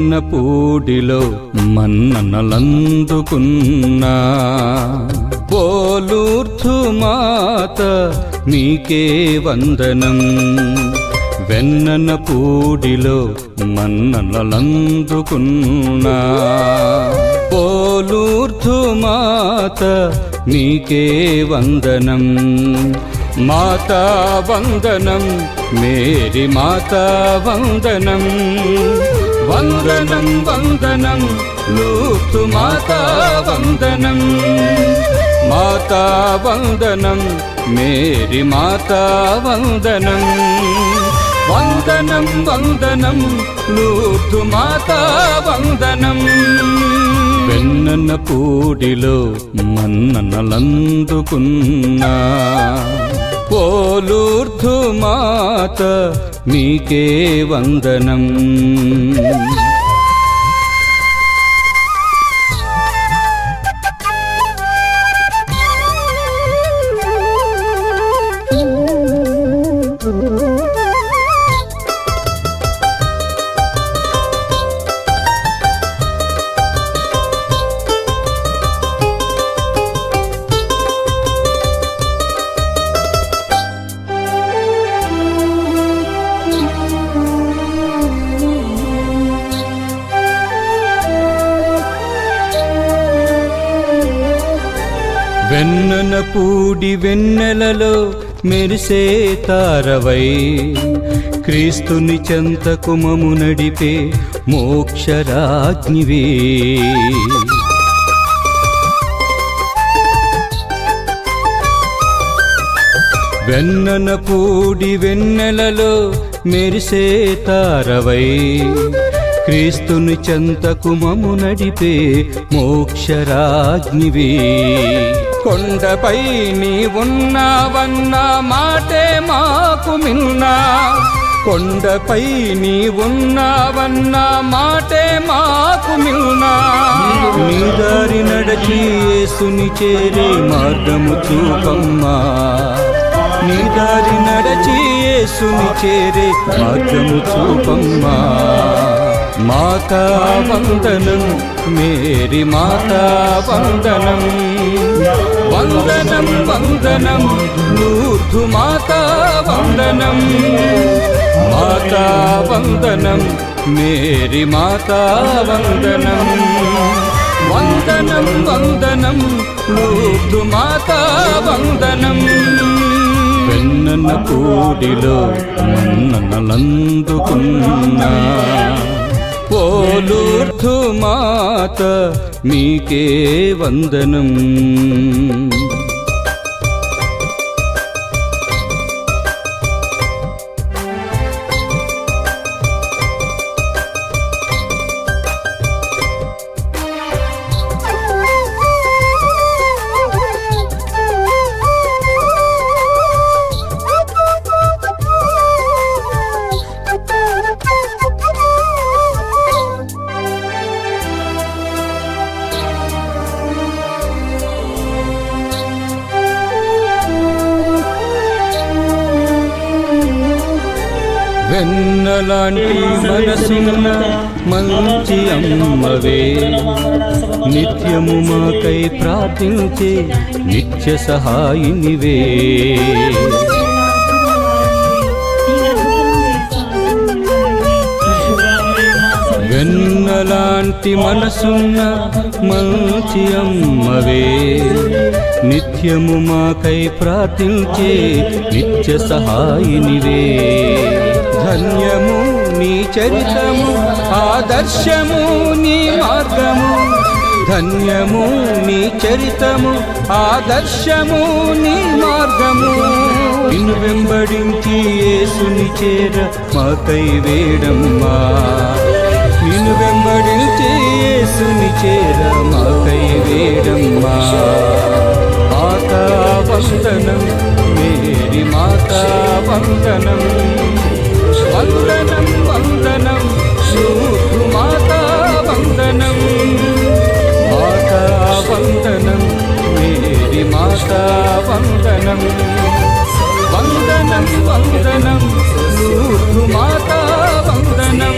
మన్నన పూడిలో మన్ననలందుకున్నా. పోలూర్ధు మాత మీకే వందనం. వెన్నన పూడిలో మన్ననలందుకున్నా. పోలూర్ధు మాత నీకే వందనం. మాతా వందనం మేరీ మాతా వందనం. వందనం వందనం లూతు మాతా వందనం. మాతా వందనం మేరీ మాతా వందనం. వందనం వందనం లూతు మాతా వందనం. వెన్నన్న పూడిలో మన్ననలందుకున్నా. పోలూర్ధు మాత నీకే వందనం. వెన్నన పూడి వెన్నెలలో మెరిసే తారవై. క్రీస్తుని చెంతకుమము నడిపే మోక్షరాజ్ఞివే. వెన్నన పూడి వెన్నెలలో మెరిసే తారవై. క్రీస్తుని చెంతకు మము నడిపే మోక్షరాజ్ఞివి. కొండపై నీ ఉన్నావన్న మాటే మాకు మిన్నా. కొండపై నీ ఉన్నావన్న మాటే మాకు మిన్నా. నీ దారి నడచి యేసుని చేరే మార్గము చూపమ్మా. నీ దారి నడచి యేసుని చేరే మార్గము చూపమ్మా. మాతా వందనం మేరీ మాతా వందనం. వందనం వందనం లూర్ధు మాతా వందనం. మాతా వందనం మేరీ మాతా వందనం. వందనం వందనం లూర్ధు మాతా వందనం. వెన్నన కూడిలో నన్నందుకున్నా పోలూర్ధు మాత మీకే వందనం. వెన్నలాంటి మనసున్న మంచి అమ్మవే. నిత్యము మాకై ప్రార్థించే నిత్య సహాయినివే. శాంతి మనసున్న మంచి అమ్మవే. నిత్యము మాకై ప్రార్థించే నిత్య సహాయినివే. ధన్యము నీ చరితము ఆదర్శము నీ మార్గము. ధన్యము నీ చరితము ఆదర్శము నీ మార్గము. నిన్ను వెంబడించి ఏసుని చేర మాకై వేడమ్మా. చేర మాకై వేడమ్మా మాతా వందనం మేరీ మాతా వందనం వందనం వందనం శూభు మాతా వందనం మాతా వందనం మేరీ మాతా వందనం వందనం వందనం మాతా వందనం